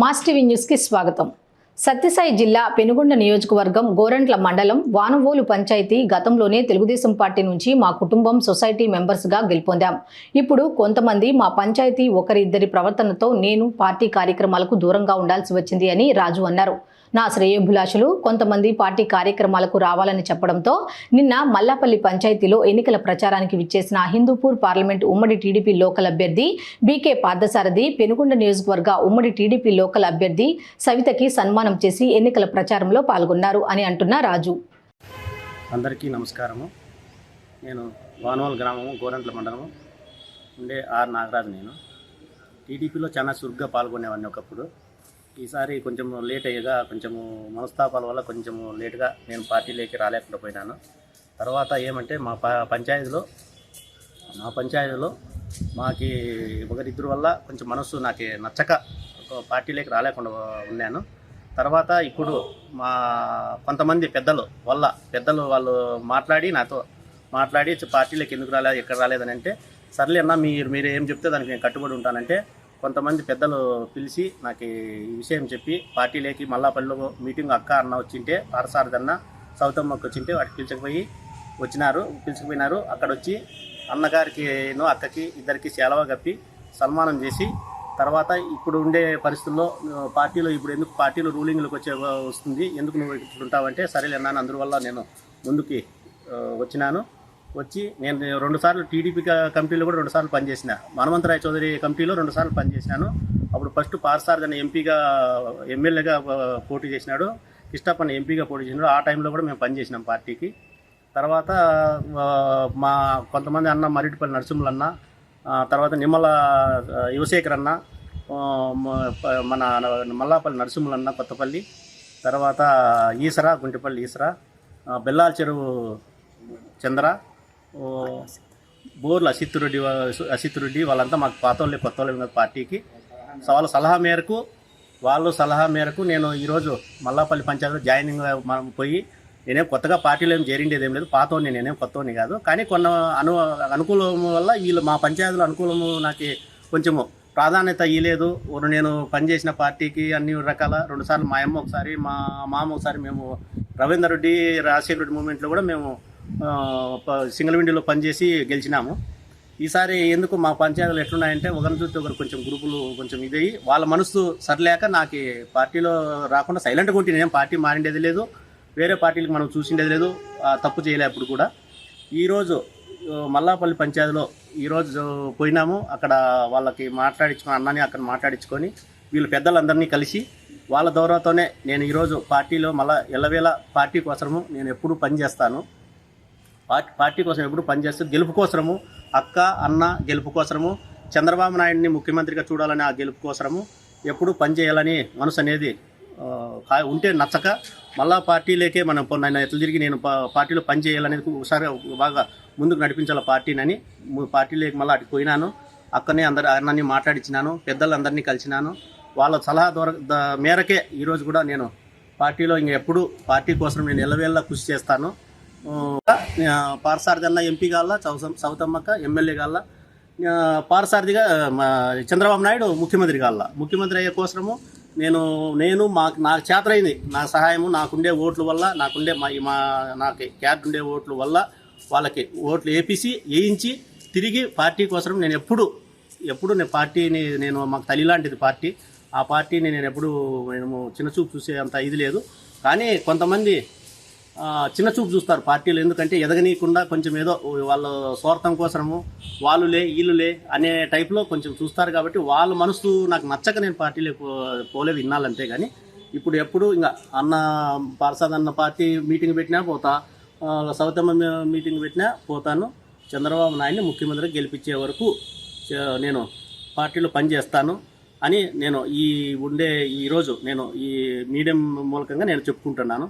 Mass TV న్యూస్కి స్వాగతం. సత్యసాయి జిల్లా పెనుగొండ నియోజకవర్గం గోరంట్ల మండలం వానవోలు పంచాయతీ గతంలోనే తెలుగుదేశం పార్టీ నుంచి మా కుటుంబం సొసైటీ మెంబర్స్గా గెలుపొందాం. ఇప్పుడు కొంతమంది మా పంచాయతీ ఒకరిద్దరి ప్రవర్తనతో నేను పార్టీ కార్యక్రమాలకు దూరంగా ఉండాల్సి వచ్చింది అని రాజు అన్నారు. నా శ్రేయోభిలాషులు కొంతమంది పార్టీ కార్యక్రమాలకు రావాలని చెప్పడంతో నిన్న మల్లాపల్లి పంచాయతీలో ఎన్నికల ప్రచారానికి విచ్చేసిన హిందూపూర్ పార్లమెంట్ ఉమ్మడి టీడీపీ లోకల్ అభ్యర్థి బీకే పార్థసారథి పెనుగొండ నియోజకవర్గ ఉమ్మడి టీడీపీ లోకల్ అభ్యర్థి సవితకి సన్మానం చేసి ఎన్నికల ప్రచారంలో పాల్గొన్నారు అని అంటున్న రాజు. అందరికీ నమస్కారము. నేను వానోల్ గ్రామము గోరంట్ల మండలము ఉండే ఆర్ నాగరాజు నేను. టీడీపీలో చాలా చురుగ్గా పాల్గొనేవాడిని ఒకప్పుడు. ఈసారి కొంచెం లేట్ అయ్యగా కొంచెము మనస్తాపాల వల్ల కొంచెము లేటుగా నేను పార్టీలోకి రాలేకుండా పోయినాను. తర్వాత ఏమంటే మా ప పంచాయతీలో మా పంచాయతీలో మాకి ఒకరిద్దరు వల్ల కొంచెం మనసు నాకు నచ్చక ఒక పార్టీలోకి రాలేకుండా ఉన్నాను. తర్వాత ఇప్పుడు మా కొంతమంది పెద్దలు వల్ల పెద్దలు వాళ్ళు మాట్లాడి నాతో మాట్లాడి పార్టీలోకి ఎందుకు రాలేదు ఎక్కడ రాలేదని అంటే సర్లే అన్న మీరు మీరు ఏం చెప్తే దానికి నేను కట్టుబడి ఉంటానంటే కొంతమంది పెద్దలు పిలిచి నాకు ఈ విషయం చెప్పి పార్టీలోకి మల్లాపల్లిలో మీటింగ్ అక్క అన్న వచ్చింటే పారసారదన్న సౌతమ్మకి వచ్చింటే వాటికి పిలిచకపోయి వచ్చినారు పిలిచిపోయినారు అక్కడ వచ్చి అన్నగారికి అక్కకి ఇద్దరికి సెలవు కప్పి సన్మానం చేసి తర్వాత ఇప్పుడు ఉండే పరిస్థితుల్లో పార్టీలో ఇప్పుడు ఎందుకు పార్టీలో రూలింగ్లోకి వచ్చే వస్తుంది ఎందుకు నువ్వు ఇప్పుడు ఉంటావంటే సరేలే అన్నాను అందువల్ల నేను ముందుకి వచ్చినాను. వచ్చి నేను రెండు సార్లు టీడీపీ కమిటీలో కూడా రెండు సార్లు పనిచేసిన. హనుమంతరాయ్ చౌదరి కమిటీలో రెండు సార్లు పనిచేసినాను. అప్పుడు ఫస్ట్ పార్సార్ అనే ఎంపీగా ఎమ్మెల్యేగా పోటీ చేసినాడు. కిష్టప్పని ఎంపీగా పోటీ చేసినాడు. ఆ టైంలో కూడా మేము పనిచేసినాం పార్టీకి. తర్వాత మా కొంతమంది అన్న మరిటిపల్లి నరసింహులు అన్న తర్వాత నిమ్మల యువశేఖర్ అన్న మన మల్లాపల్లి నరసింహులు అన్న కొత్తపల్లి తర్వాత ఈసరా గుంటిపల్లి ఈసరా బెల్లాల చెరువు చంద్ర బోర్లు బోర్ల అసిత్తురెడ్డి వా- అసిత్తురెడ్డి వాళ్ళంతా మాకు పాత వాళ్ళే కొత్త వాళ్ళే పార్టీకి. వాళ్ళ సలహా మేరకు వాళ్ళు సలహా మేరకు నేను ఈరోజు మల్లాపల్లి పంచాయతీలో జాయినింగ్ మనం పోయి నేనేం కొత్తగా పార్టీలో ఏం చేరిండేది ఏం లేదు. పాతోని నేనేం కొత్తోని కాదు. కానీ కొన్న అను అనుకూలం వల్ల వీళ్ళు మా పంచాయతీలో అనుకూలము నాకు కొంచెము ప్రాధాన్యత ఇవ్వలేదు నేను పనిచేసిన పార్టీకి అన్ని రకాల రెండుసార్లు మా అమ్మ ఒకసారి మా మామ ఒకసారి మేము రవీందర్ రెడ్డి రాజశేఖర రెడ్డి మూమెంట్లో కూడా మేము సింగిల్ విండోలో పనిచేసి గెలిచినాము. ఈసారి ఎందుకు మా పంచాయతీలు ఎట్లున్నాయంటే ఒకరిని చూస్తే ఒకరు కొంచెం గ్రూపులు కొంచెం ఇదయ్యి వాళ్ళ మనసు సరిలేక నాకు పార్టీలో రాకుండా సైలెంట్గా ఉంటే నేను పార్టీ మారిండేది లేదు. వేరే పార్టీలకు మనం చూసిండేది లేదు. తప్పు చేయలే అప్పుడు కూడా. ఈరోజు మల్లాపల్లి పంచాయతీలో ఈరోజు పోయినాము. అక్కడ వాళ్ళకి మాట్లాడించుకుని అన్నని అక్కడ మాట్లాడించుకొని వీళ్ళు పెద్దలందరినీ కలిసి వాళ్ళ దౌరాతోనే నేను ఈరోజు పార్టీలో మళ్ళా ఎల్లవేళ పార్టీ కోసము నేను ఎప్పుడూ పనిచేస్తాను. పార్టీ పార్టీ కోసం ఎప్పుడు పనిచేస్తూ గెలుపు కోసము అక్క అన్న గెలుపు కోసము చంద్రబాబు నాయుడిని ముఖ్యమంత్రిగా చూడాలని ఆ గెలుపు కోసము ఎప్పుడు పనిచేయాలని మనసు అనేది ఉంటే నచ్చక మళ్ళా పార్టీలోకే మనం పో- నన్ను ఎట్లా తిరిగి నేను పార్టీలో పనిచేయాలనేది ఒకసారి బాగా ముందుకు నడిపించాలి పార్టీనని పార్టీలోకి మళ్ళీ అటు పోయినాను అక్కనే అందరు అన్నని మాట్లాడించినాను పెద్దలందరినీ కలిసినాను వాళ్ళ సలహా ద్వారా మేరకే ఈరోజు కూడా నేను పార్టీలో ఇంక ఎప్పుడు పార్టీ కోసం నేను ఎల్లవేళ్ళ కృషి చేస్తాను పార్సారథి ఎంపీ కావాల సౌతమ్మక్క ఎమ్మెల్యే కావాల పార్సారథిగా మా చంద్రబాబు నాయుడు ముఖ్యమంత్రి కావాల ముఖ్యమంత్రి అయ్యే కోసము నేను నేను మాకు నాకు చేతనైంది నా సహాయము నాకుండే ఓట్ల వల్ల నాకుండే మా మా నాకు క్యాట్ ఉండే ఓట్ల వల్ల వాళ్ళకి ఓట్లు వేపిసి వేయించి తిరిగి పార్టీ కోసం నేను ఎప్పుడు ఎప్పుడు నేను పార్టీని నేను మాకు తల్లి లాంటిది పార్టీ. ఆ పార్టీని నేను ఎప్పుడు నేను చిన్న చూపు చూసే అంత ఇది లేదు. కానీ కొంతమంది చిన్న చూపు చూస్తారు పార్టీలు. ఎందుకంటే ఎదగనీయకుండా కొంచెం ఏదో వాళ్ళ స్వార్థం కోసము వాళ్ళులే వీళ్ళులే అనే టైప్లో కొంచెం చూస్తారు కాబట్టి వాళ్ళ మనసు నాకు నచ్చక నేను పార్టీలే పోలేదు ఇన్నాళ్ళంతే కానీ ఇప్పుడు ఎప్పుడు ఇంకా అన్న పార్సాద్ అన్న పార్టీ మీటింగ్ పెట్టినా పోతా ఆ, సౌతమ్మ మీటింగ్ పెట్టినా పోతాను. చంద్రబాబు నాయుడిని ముఖ్యమంత్రి గెలిపించే వరకు నేను పార్టీలో పనిచేస్తాను అని నేను ఈ ఉండే ఈరోజు నేను ఈ మీడియం మూలకంగా నేను చెప్పుకుంటున్నాను.